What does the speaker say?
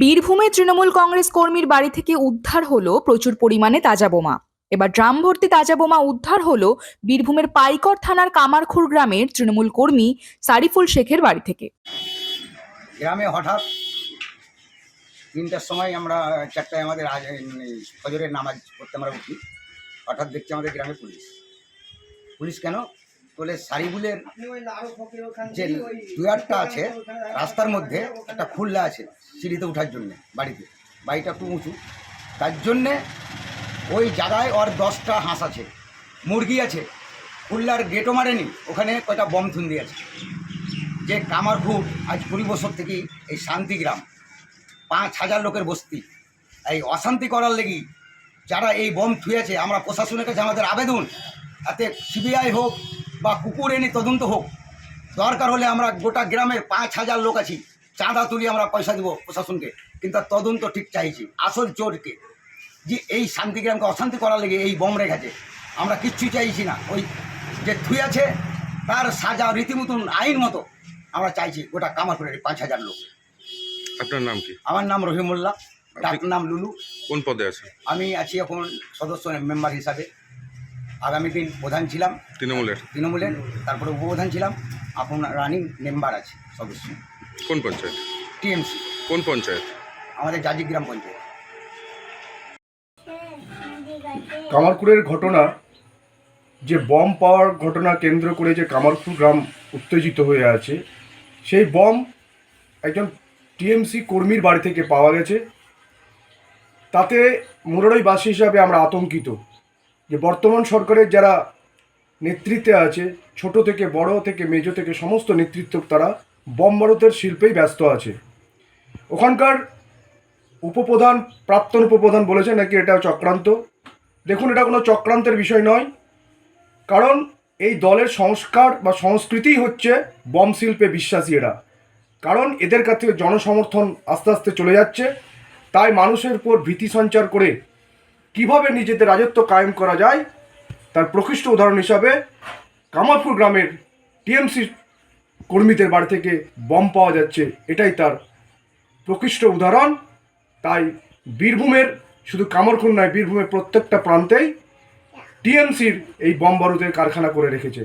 বীরভূমে তৃণমূল কংগ্রেস কর্মীর বাড়ি থেকে উদ্ধার হলো প্রচুর পরিমাণে তাজা বোমা। এবার ড্রাম ভর্তি তাজা বোমা উদ্ধার হলো বীরভূমের পাইকর থানার কামারখুর গ্রামের তৃণমূল কর্মী সারিফুল শেখের বাড়ি থেকে। গ্রামে হঠাৎ তিনটার সময় আমরা চারটায় আমাদের ফজরের নামাজ পড়তে আমরা উঠি। হঠাৎ দেখছি আমাদের গ্রামে পুলিশ। পুলিশ কেন? বলে সারিবুলের যে দুয়ারটা আছে রাস্তার মধ্যে একটা খুল্লা আছে সিঁড়িতে ওঠার জন্যে বাড়িতে। বাড়িটা একটু উঁচু। তার জন্যে ওই জায়গায় ওর দশটা হাঁস আছে মুরগি আছে খুল্লার গেটও মারেনি ওখানে কয়টা বম থুন্দি আছে। যে কামারপুর আজ কুড়ি বছর থেকে এই শান্তিগ্রাম পাঁচ হাজার লোকের বস্তি। এই অশান্তি করার লেগি যারা এই বম থুয়েছে আমরা প্রশাসনের কাছে আমাদের আবেদন তাতে সিবিআই হোক বা কুকুর এনে তদন্ত হোক। দরকার হলে আমরা গোটা গ্রামের পাঁচ হাজার লোক আছি। চাঁদা তুলি আমরা পয়সা দেবো প্রশাসনকে। কিন্তু তদন্ত ঠিক চাইছি আসল চোরকে। যে এই শান্তিগ্রামকে অশান্তি করার লেগে এই বম রেখেছে। আমরা কিচ্ছু চাইছি না। ওই যে থুই থুয়েছে তার সাজা রীতিমতন আইন মতো আমরা চাইছি গোটা কামার করে পাঁচ হাজার লোক। আপনার নাম কি? আমার নাম রহিমুল্লাহ। ডাক নাম লুলু। কোন পদে আছে আমি আছি এখন সদস্য মেম্বার হিসাবে। আগামী দিন প্রধান ছিলাম। তৃণমূলের। তৃণমূলের তারপরে উপপ্রধান ছিলাম। আপনার রানিং মেম্বার আছে সদস্য। কোন পঞ্চায়েত? টিএমসি। কোন পঞ্চায়েত? আমাদের জাজিক গ্রাম পঞ্চায়েত। কামারপুরের ঘটনা যে বম পাওয়ার ঘটনা কেন্দ্র করে যে কামারপুর গ্রাম উত্তেজিত হয়ে আছে সেই বম একজন টিএমসি কর্মীর বাড়ি থেকে পাওয়া গেছে। তাতে মুরারইবাসী হিসাবে আমরা আতঙ্কিত। যে বর্তমান সরকারের যারা নেতৃত্বে আছে, ছোট থেকে বড় থেকে মেজো থেকে সমস্ত নেতৃত্ব তারা বম ভারতের শিল্পেই ব্যস্ত আছে। ওখানকার উপপ্রধান, প্রাক্তন উপপ্রধান বলেছে নাকি এটা চক্রান্ত। দেখুন, এটা কোনো চক্রান্তের বিষয় নয়। কারণ এই দলের সংস্কার বা সংস্কৃতিই হচ্ছে বম শিল্পে বিশ্বাসী এরা। কারণ এদের কাছ জনসমর্থন আস্তে আস্তে চলে যাচ্ছে। তাই মানুষের উপর ভীতি সঞ্চার করে কীভাবে নিজেদের রাজত্ব কায়েম করা যায়, তার প্রকৃষ্ট উদাহরণ হিসাবে কামারপুর গ্রামের টিএমসি কর্মীদের বাড়ি থেকে বম পাওয়া যাচ্ছে। এটাই তার প্রকৃষ্ট উদাহরণ। তাই বীরভূমের, শুধু কামরখুন নয়, বীরভূমের প্রত্যেকটা প্রান্তেই টিএমসির এই বম বারুদের কারখানা করে রেখেছে।